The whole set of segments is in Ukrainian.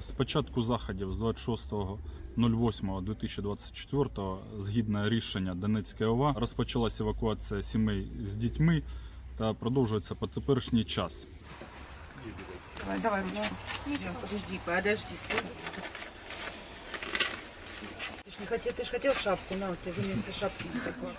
З початку заходів з 26.08.2024 згідно рішення Донецької ОВА розпочалася евакуація сімей з дітьми та продовжується по теперішній час. Давай, давай ручку. Идем, подожди, подожди. стой. Ты ж, не хотел, ты ж хотел шапку, на, вот ты вместо шапки такой.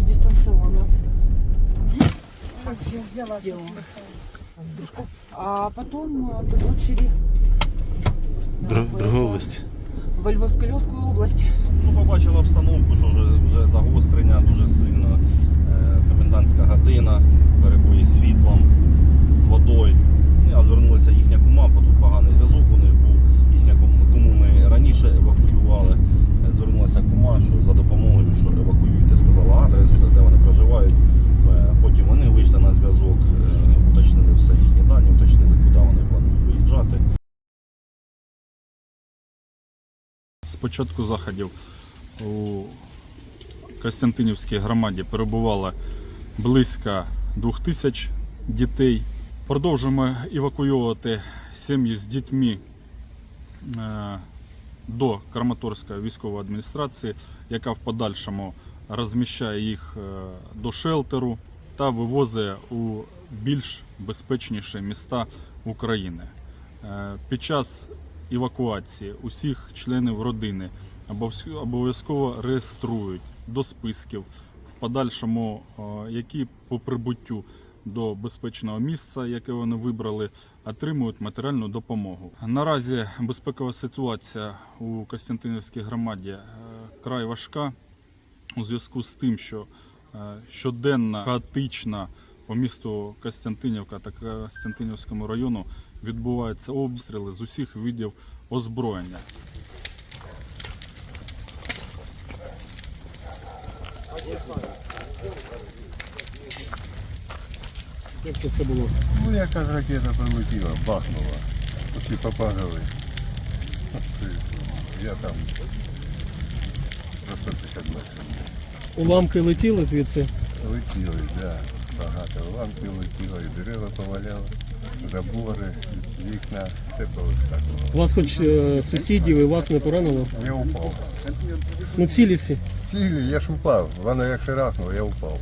Учились дистанционно. Я взяла Все. Дружку. А потом э, дочери Дру- Друга область. в Львовско-Львовскую область. Ну, побачили обстановку, що вже, вже загострення дуже сильно. Е, Комендантська година, перебої з світлом, початку заходів у Костянтинівській громаді перебувало близько 2000 дітей. Продовжуємо евакуювати сім'ї з дітьми е, до Краматорської військової адміністрації, яка в подальшому розміщає їх е, до шелтеру та вивозить у більш безпечніші міста України. Е, Під час евакуації усіх членів родини обов'язково- реєструють до списків в подальшому, е, які по прибуттю до безпечного місця, яке вони вибрали, отримують матеріальну допомогу. Наразі безпекова ситуація у Костянтинівській громаді е, край важка у зв'язку з тим, що е, щоденно хаотично по місту Костянтинівка та Костянтинівському району відбуваються обстріли з усіх видів озброєння. Як це все було? Ну, якась ракета прилетіла, бахнула. Усі попадали. Я там за 150 метрів. Уламки летіли звідси. Летіли, да. Багато лампів летіло, і дерева поваляло, забори, вікна, все повискакувало. У вас хоч е, сусідів і вас не поранило? Я упав. Ну цілі всі. Цілі, я ж упав. Воно як шарахнуло, я упав.